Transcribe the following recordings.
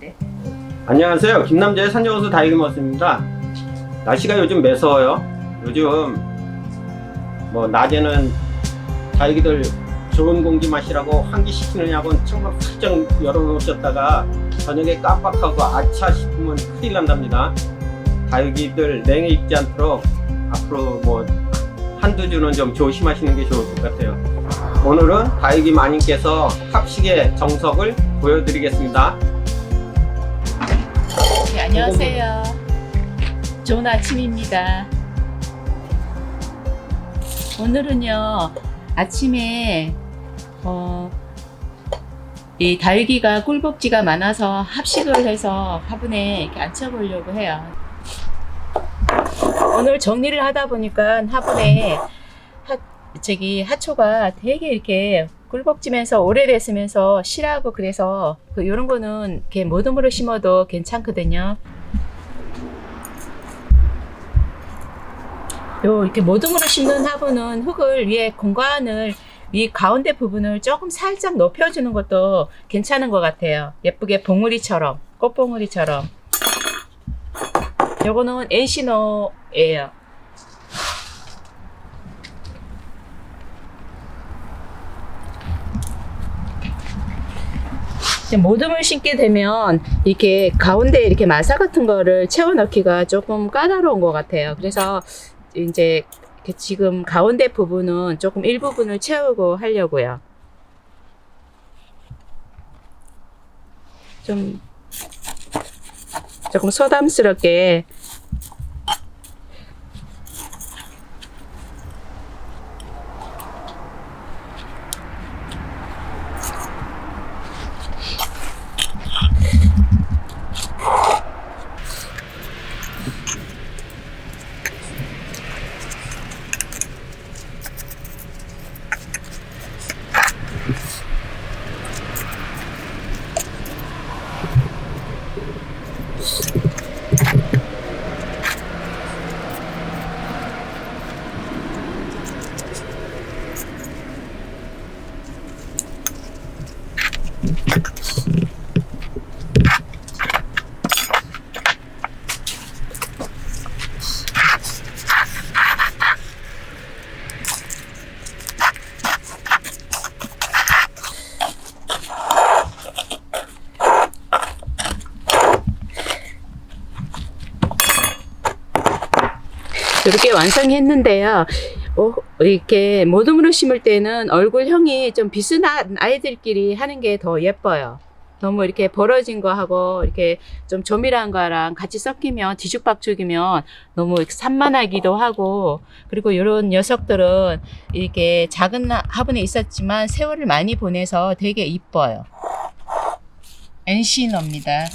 같은데. 안녕하세요. 김남재의 산정호수 다이기 머스입니다. 날씨가 요즘 매서워요. 요즘 뭐 낮에는 다이기들 좋은 공기 마시라고 환기시키느냐고 창문 활짝 열어놓으셨다가 저녁에 깜빡하고 아차 싶으면 큰일 난답니다. 다이기들 냉해 입지 않도록 앞으로 뭐 한두 주는 좀 조심하시는 게 좋을 것 같아요. 오늘은 다이기 마님께서 합식의 정석을 보여드리겠습니다. 네, 안녕하세요. 좋은 아침입니다. 오늘은요, 아침에, 어, 이 달기가 꿀복지가 많아서 합식을 해서 화분에 이렇게 앉혀보려고 해요. 오늘 정리를 하다 보니까 화분에 하, 저기 하초가 되게 이렇게 꿀벅지면서 오래됐으면서 실하고 그래서 그 이런 거는 이렇게 모둠으로 심어도 괜찮거든요. 요 이렇게 모둠으로 심는 화분은 흙을 위에 공간을 위 가운데 부분을 조금 살짝 높여주는 것도 괜찮은 것 같아요. 예쁘게 봉우리처럼 꽃봉우리처럼. 요거는 엔시노예요. 모둠을 심게 되면 이렇게 가운데 이렇게 마사 같은 거를 채워 넣기가 조금 까다로운 것 같아요. 그래서 이제 지금 가운데 부분은 조금 일부분을 채우고 하려고요. 좀 조금 소담스럽게 이렇게 완성했는데요. 어, 이렇게 모둠으로 심을 때는 얼굴형이 좀 비슷한 아이들끼리 하는 게 더 예뻐요. 너무 이렇게 벌어진 거하고 이렇게 좀 조밀한 거랑 같이 섞이면 뒤죽박죽이면 너무 산만하기도 하고 그리고 이런 녀석들은 이렇게 작은 화분에 있었지만 세월을 많이 보내서 되게 이뻐요. 엔시너입니다.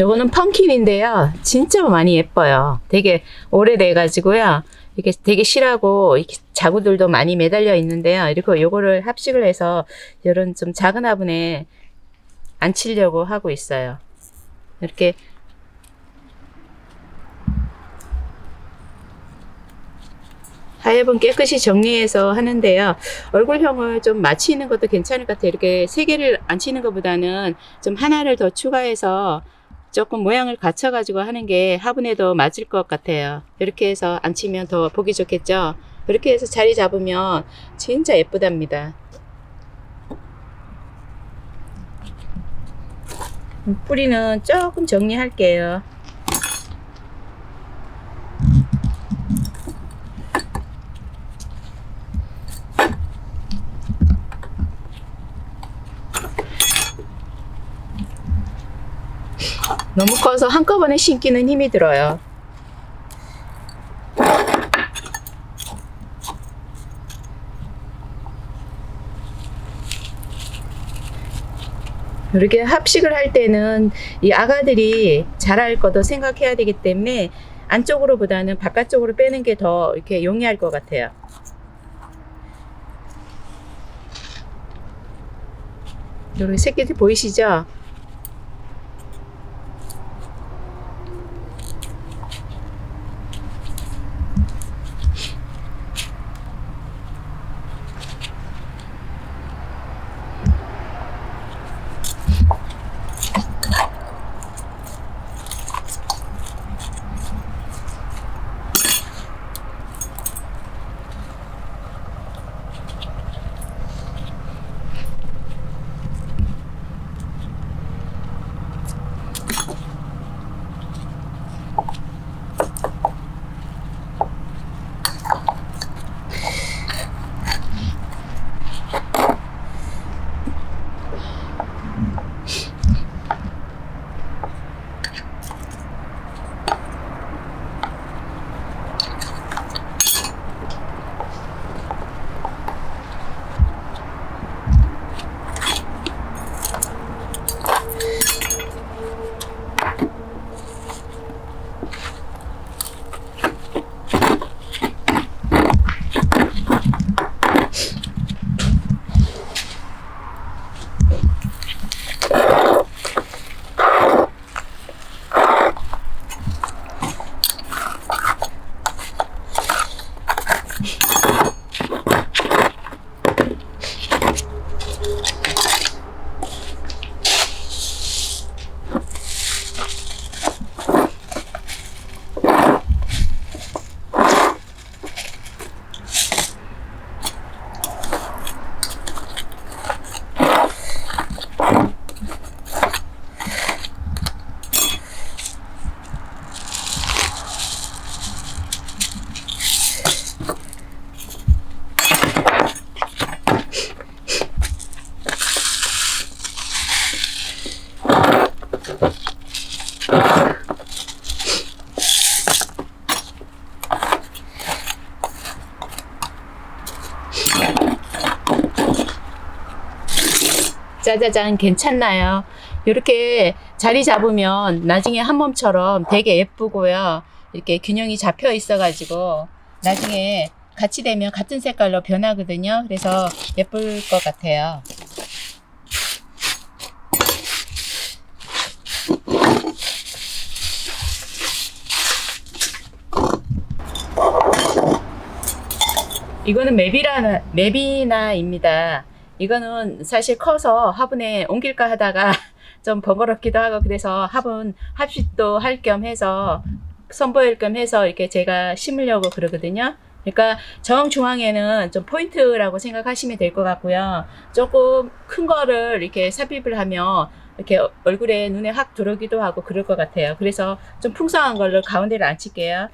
요거는 펌킨인데요. 진짜 많이 예뻐요. 되게 오래돼가지고요. 이게 되게 실하고 이렇게 자구들도 많이 매달려 있는데요. 그리고 요거를 합식을 해서 이런 좀 작은 화분에 앉히려고 하고 있어요. 이렇게 하엽은 깨끗이 정리해서 하는데요. 얼굴형을 좀 맞추는 것도 괜찮을 것 같아요. 이렇게 세 개를 앉히는 것보다는 좀 하나를 더 추가해서 조금 모양을 갖춰가지고 하는 게 화분에도 맞을 것 같아요. 이렇게 해서 앉히면 더 보기 좋겠죠? 이렇게 해서 자리 잡으면 진짜 예쁘답니다. 뿌리는 조금 정리할게요. 너무 커서 한꺼번에 심기는 힘이 들어요. 이렇게 합식을 할 때는 이 아가들이 자랄 것도 생각해야 되기 때문에 안쪽으로 보다는 바깥쪽으로 빼는 게 더 이렇게 용이할 것 같아요. 여기 새끼들 보이시죠? 짜자잔 괜찮나요? 이렇게 자리 잡으면 나중에 한 몸처럼 되게 예쁘고요. 이렇게 균형이 잡혀 있어가지고 나중에 같이 되면 같은 색깔로 변하거든요. 그래서 예쁠 것 같아요. 이거는 맵이라는 맵이나입니다. 이거는 사실 커서 화분에 옮길까 하다가 좀 번거롭기도 하고 그래서 화분 합식도 할 겸 해서 선보일 겸 해서 이렇게 제가 심으려고 그러거든요. 그러니까 정중앙에는 좀 포인트라고 생각하시면 될 것 같고요. 조금 큰 거를 이렇게 삽입을 하면 이렇게 얼굴에 눈에 확 들어오기도 하고 그럴 것 같아요. 그래서 좀 풍성한 걸로 가운데를 앉힐게요.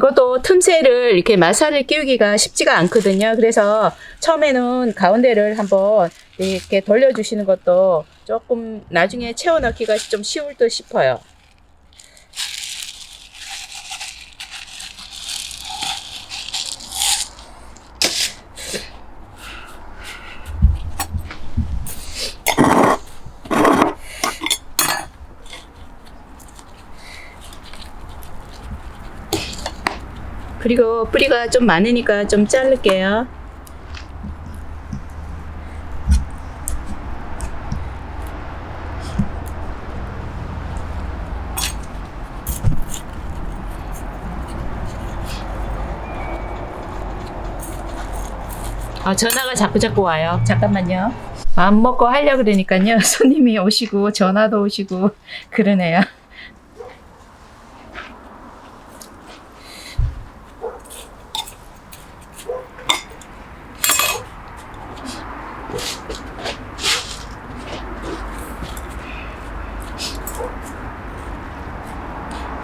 이것도 틈새를 이렇게 마사를 끼우기가 쉽지가 않거든요. 그래서 처음에는 가운데를 한번 이렇게 돌려주시는 것도 조금 나중에 채워 넣기가 좀 쉬울 듯 싶어요. 그리고 뿌리가 좀 많으니까 좀 자를게요. 아, 전화가 자꾸 자꾸 와요. 잠깐만요. 안 먹고 하려 그러니까요. 손님이 오시고 전화도 오시고 그러네요.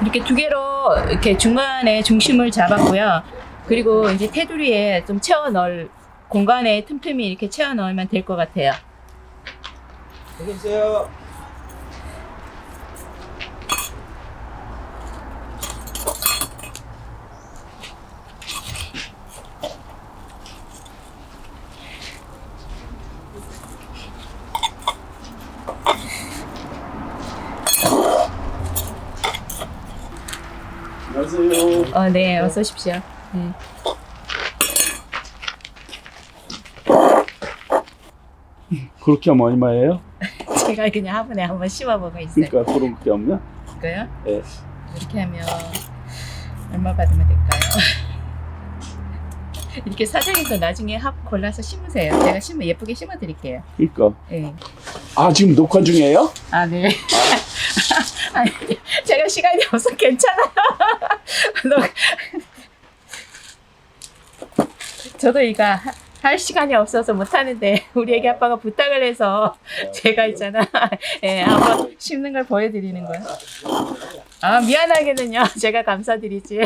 이렇게 두 개로 이렇게 중간에 중심을 잡았고요. 그리고 이제 테두리에 좀 채워 넣을 공간에 틈틈이 이렇게 채워 넣으면 될 것 같아요. 있어요. 안녕하세요. 어, 네, 어서 오십시오. 네. 그렇게 하면 얼마예요? 제가 그냥 화분에 한번 심어보고 있어요. 그러니까 그런 게 없나? 이거요? 네. 이렇게 하면 얼마 받으면 될까요? 이렇게 사장님도 나중에 합 골라서 심으세요. 제가 심어 예쁘게 심어 드릴게요. 그러니까. 네. 아 지금 녹화 중이에요? 아, 네. 아니, 제가 시간이 없어 괜찮아요. 너- 저도 이거 하- 할 시간이 없어서 못 하는데 우리 애기 아빠가 부탁을 해서 제가 있잖아. 예, 한번 심는 걸 보여드리는 거예요. 아 미안하게는요. 제가 감사드리지.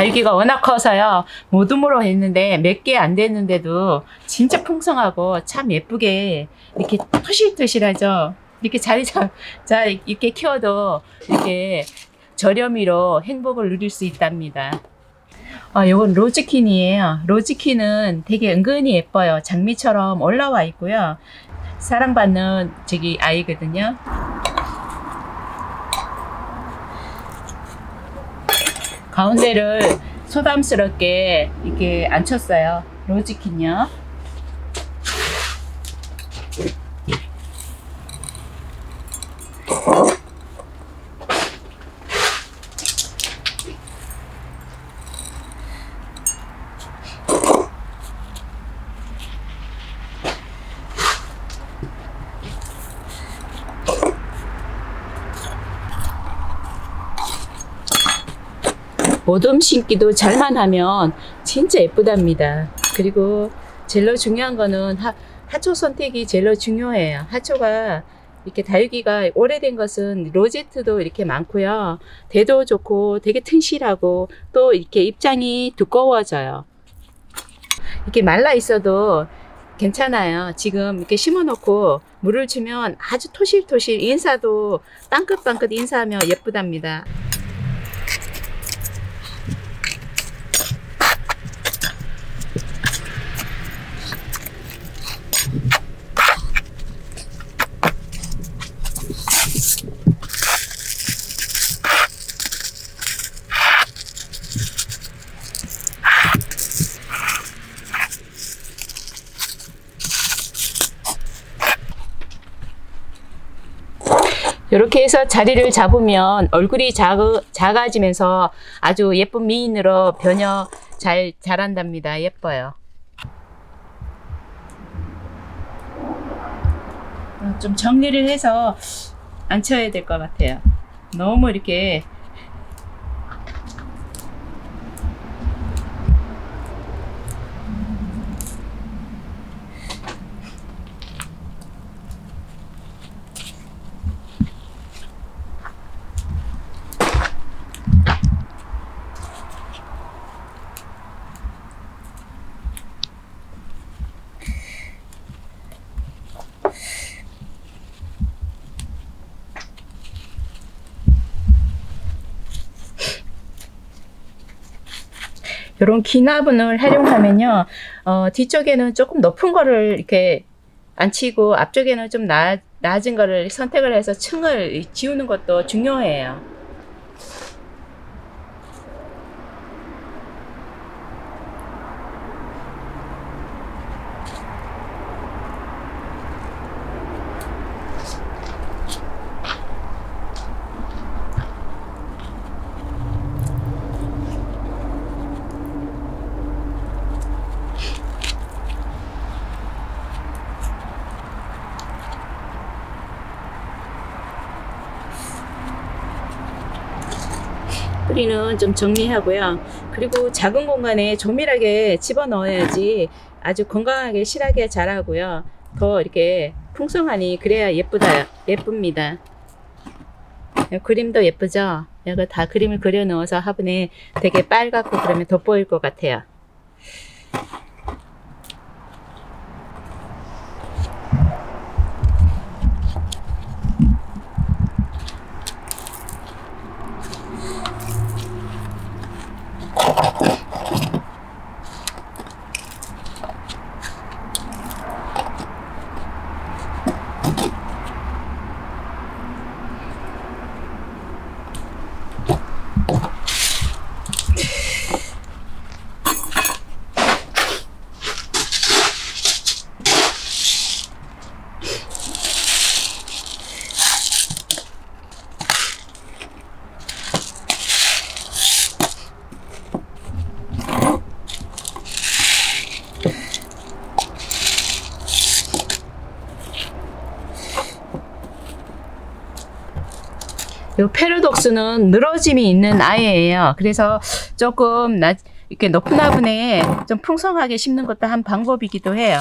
이 달기가 워낙 커서요. 모둠으로 했는데 몇 개 안 됐는데도 진짜 풍성하고 참 예쁘게 이렇게 토실토실하죠. 이렇게 자리 잡, 자, 이렇게 키워도 이렇게 저렴이로 행복을 누릴 수 있답니다. 아, 요건 로즈킨이에요. 로즈킨은 되게 은근히 예뻐요. 장미처럼 올라와 있고요. 사랑받는 저기 아이거든요. 가운데를 소담스럽게 이렇게 앉혔어요. 로즈킨요. 모둠 심기도 잘만 하면 진짜 예쁘답니다. 그리고 제일 중요한 거는 하, 하초 선택이 제일 중요해요. 하초가 이렇게 다육이가 오래된 것은 로제트도 이렇게 많고요. 대도 좋고 되게 튼실하고 또 이렇게 입장이 두꺼워져요. 이렇게 말라 있어도 괜찮아요. 지금 이렇게 심어놓고 물을 주면 아주 토실토실 인사도 빵긋빵긋 인사하면 예쁘답니다. 해서 자리를 잡으면 얼굴이 작, 작아지면서 아주 예쁜 미인으로 변형 잘 자란답니다. 예뻐요. 어, 좀 정리를 해서 앉혀야 될 것 같아요. 너무 이렇게 이런 긴 화분을 활용하면요, 어, 뒤쪽에는 조금 높은 거를 이렇게 앉히고 앞쪽에는 좀 낮, 낮은 거를 선택을 해서 층을 지우는 것도 중요해요. 뿌리는 좀 정리하고요. 그리고 작은 공간에 조밀하게 집어 넣어야지 아주 건강하게 실하게 자라고요. 더 이렇게 풍성하니 그래야 예쁘다 예쁩니다. 그림도 예쁘죠? 내가 다 그림을 그려 넣어서 화분에 되게 빨갛고 그러면 돋보일 것 같아요. 이 패러독스는 늘어짐이 있는 아이예요. 그래서 조금 낮, 이렇게 화분에 좀 풍성하게 심는 것도 한 방법이기도 해요.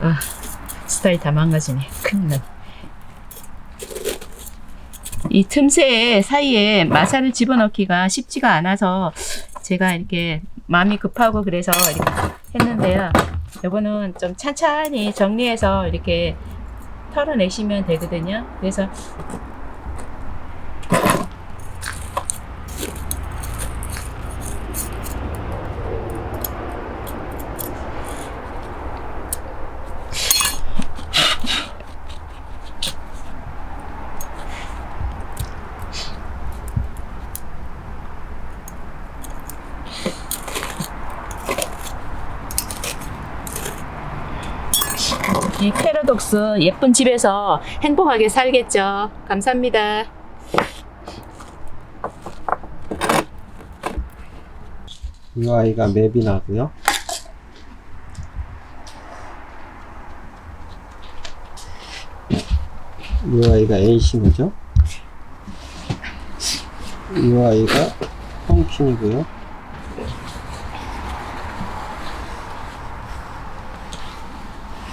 아, 스타일 다 망가지네. 큰일 나. 이 틈새 사이에 마사를 집어넣기가 쉽지가 않아서 제가 이렇게 마음이 급하고 그래서 이렇게 했는데요. 요거는 좀 찬찬히 정리해서 이렇게 털어내시면 되거든요. 그래서 이 패러독스 예쁜 집에서 행복하게 살겠죠. 감사합니다. 이 아이가 맵이 나고요. 에이싱이죠. 이 아이가 펌킨이고요.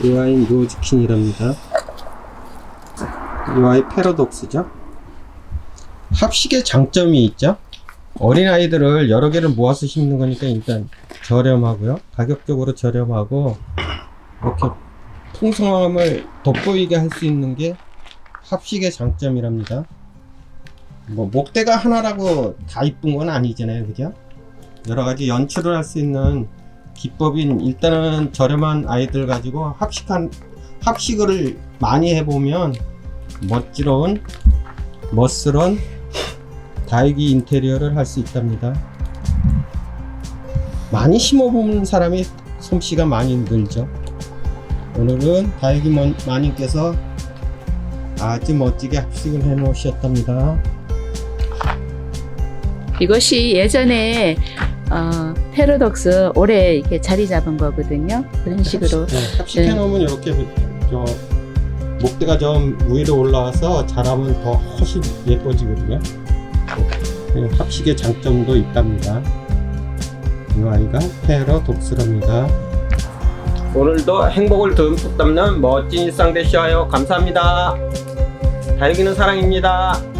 로즈킨이랍니다. 이 아이 패러독스죠. 합식의 장점이 있죠. 어린 아이들을 여러 개를 모아서 심는 거니까 일단 저렴하고요. 가격적으로 저렴하고 이렇게 풍성함을 돋보이게 할 수 있는 게 합식의 장점이랍니다. 뭐 목대가 하나라고 다 이쁜 건 아니잖아요, 그죠? 여러 가지 연출을 할 수 있는 기법인 일단은 저렴한 아이들 가지고 합식한 합식을 많이 해보면 멋지러운 멋스런 다육이 인테리어를 할 수 있답니다. 많이 심어보는 사람이 솜씨가 많이 늘죠. 오늘은 다육이 마- 마님께서 아주 멋지게 합식을 해 놓으셨답니다. 이것이 예전에 어, 패러독스 오래 이렇게 자리 잡은 거거든요. 그런 식으로 네, 합식해 놓으면 이렇게 저 목대가 좀 위로 올라와서 자라면 더 훨씬 예뻐지거든요. 네, 합식의 장점도 있답니다. 이 아이가 페러 독수랍니다. 오늘도 행복을 듬뿍 담는 멋진 일상 되시어요. 감사합니다. 다육이는 사랑입니다.